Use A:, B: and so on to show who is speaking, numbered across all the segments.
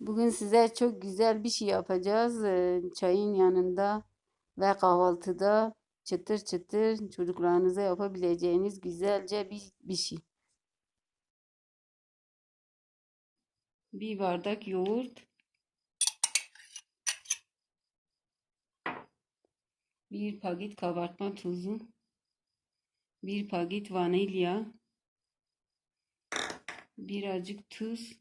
A: Bugün size çok güzel bir şey yapacağız. Ee, Çayın yanında ve kahvaltıda çıtır çıtır çocuklarınıza yapabileceğiniz güzelce bir, bir şey. Bir bardak yoğurt, bir paket kabartma tozu, bir paket vanilya, birazcık tuz,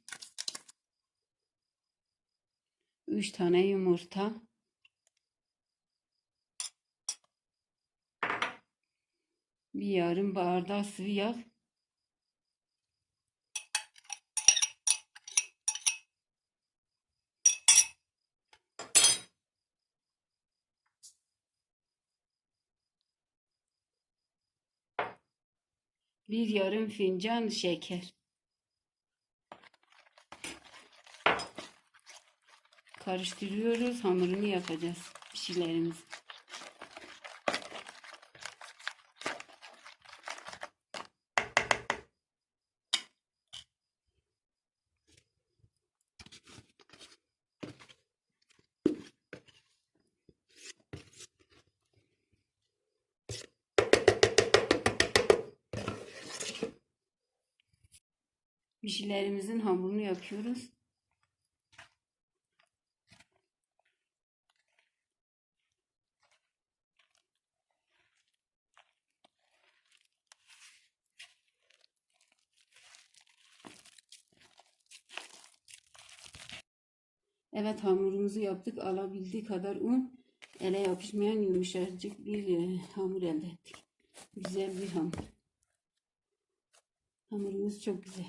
A: 3 tane yumurta, bir yarım bardak sıvı yağ, bir yarım fincan şeker. Karıştırıyoruz, hamurunu yapacağız pişilerimiz. Pişilerimizin hamurunu yapıyoruz. Evet hamurumuzu yaptık. Alabildiği kadar un. Ele yapışmayan yumuşacık bir e, hamur elde ettik. Güzel bir hamur. Hamurumuz çok güzel.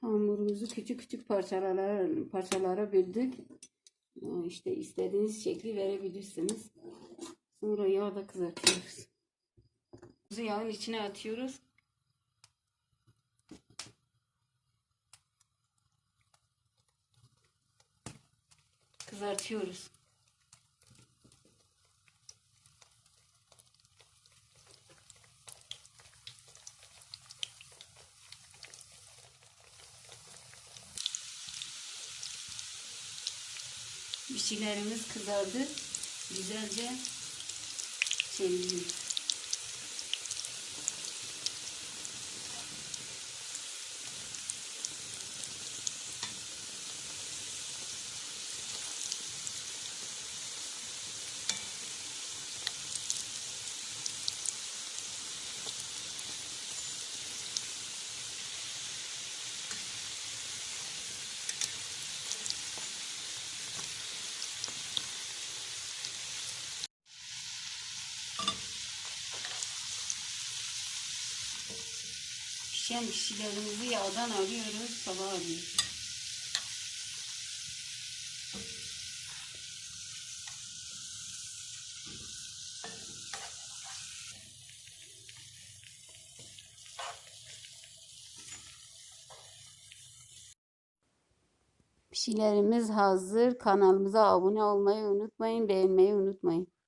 A: Hamurumuzu küçük küçük parçalara, parçalara böldük. Ee, İşte istediğiniz şekli verebilirsiniz. Sonra yağda kızartıyoruz. Yağın içine atıyoruz. Kızartıyoruz. Pişilerimiz kızardı. Güzelce çeviriyoruz. Pişen pişilerimizi yağdan alıyoruz, tabağa alıyoruz. Pişilerimiz hazır. Kanalımıza abone olmayı unutmayın, beğenmeyi unutmayın.